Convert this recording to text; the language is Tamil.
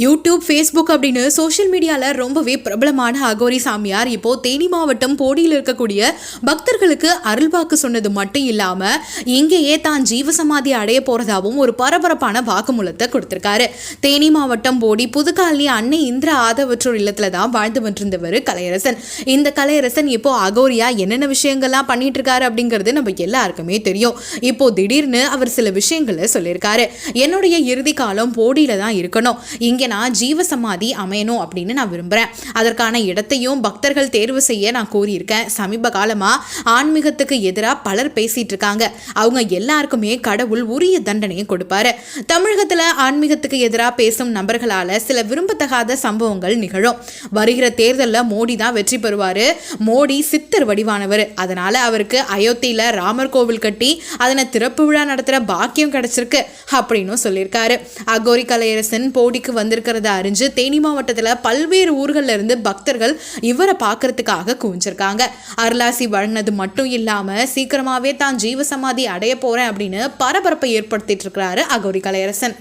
யூடியூப் ஃபேஸ்புக் அப்படின்னு சோஷியல் மீடியாவில் ரொம்பவே பிரபலமான அகோரி சாமியார். இப்போ தேனி மாவட்டம் போடியில் இருக்கக்கூடிய பக்தர்களுக்கு அருள்வாக்கு சொன்னது மட்டும் இல்லாமல் இங்கேயே தான் ஜீவசமாதி அடைய போகிறதாவும் ஒரு பரபரப்பான வாக்குமூலத்தை கொடுத்துருக்காரு. தேனி மாவட்டம் போடி புதுக்காலி அன்னை இந்திர ஆதவற்றோர் இல்லத்தில் தான் வாழ்ந்து வந்திருந்தவர் கலையரசன். இந்த கலையரசன் இப்போ அகோரியா என்னென்ன விஷயங்கள்லாம் பண்ணிட்டு இருக்காரு அப்படிங்கிறது நம்ம எல்லாருக்குமே தெரியும். இப்போ திடீர்னு அவர் சில விஷயங்களை சொல்லியிருக்காரு. என்னுடைய இறுதி காலம் போடியில் தான் இருக்கணும். இங்கே நான் ஜீவசமாதி அமையணும் அப்படின்னு நான் விரும்புகிறேன் அதற்கான இடத்தையும் பக்தர்கள் தேர்வு செய்ய நான் கூறியிருக்கேன். சமீப காலமாக ஆன்மீகத்துக்கு எதிராக பலர் பேசிட்டு இருக்காங்க அவங்க எல்லாருக்குமே கடவுள் உரிய தண்டனையை கொடுப்பாரு. தமிழகத்தில் ஆன்மீகத்துக்கு எதிராக பேசும் நபர்களால் சில விரும்பத்தகாத சம்பவங்கள் நிகழும். வருகிற தேர்தலில் மோடி தான் வெற்றி பெறுவார். மோடி சித்தர் வடிவானவர். அதனால் அவருக்கு அயோத்தியில் ராமர் கோவில் கட்டி அதனை திறப்பு விழா நடத்துகிற பாக்கியம் கிடைச்சிருக்கு அப்படின்னு சொல்லியிருக்காரு. அகோரி கலையரசன் போடிக்கு வந்து வந்திருக்கிறத அறிஞ்சு தேனி மாவட்டத்தில் பல்வேறு ஊர்களில் இருந்து பக்தர்கள் இவரை பார்க்கறதுக்காக குவிஞ்சிருக்காங்க. அருளாசி வழங்கினது மட்டும் இல்லாமல் சீக்கிரமாகவே தான் ஜீவசமாதி அடைய போகிறேன் அப்படின்னு பரபரப்பை ஏற்படுத்திட்டு இருக்கிறாரு அகோரி கலையரசன்.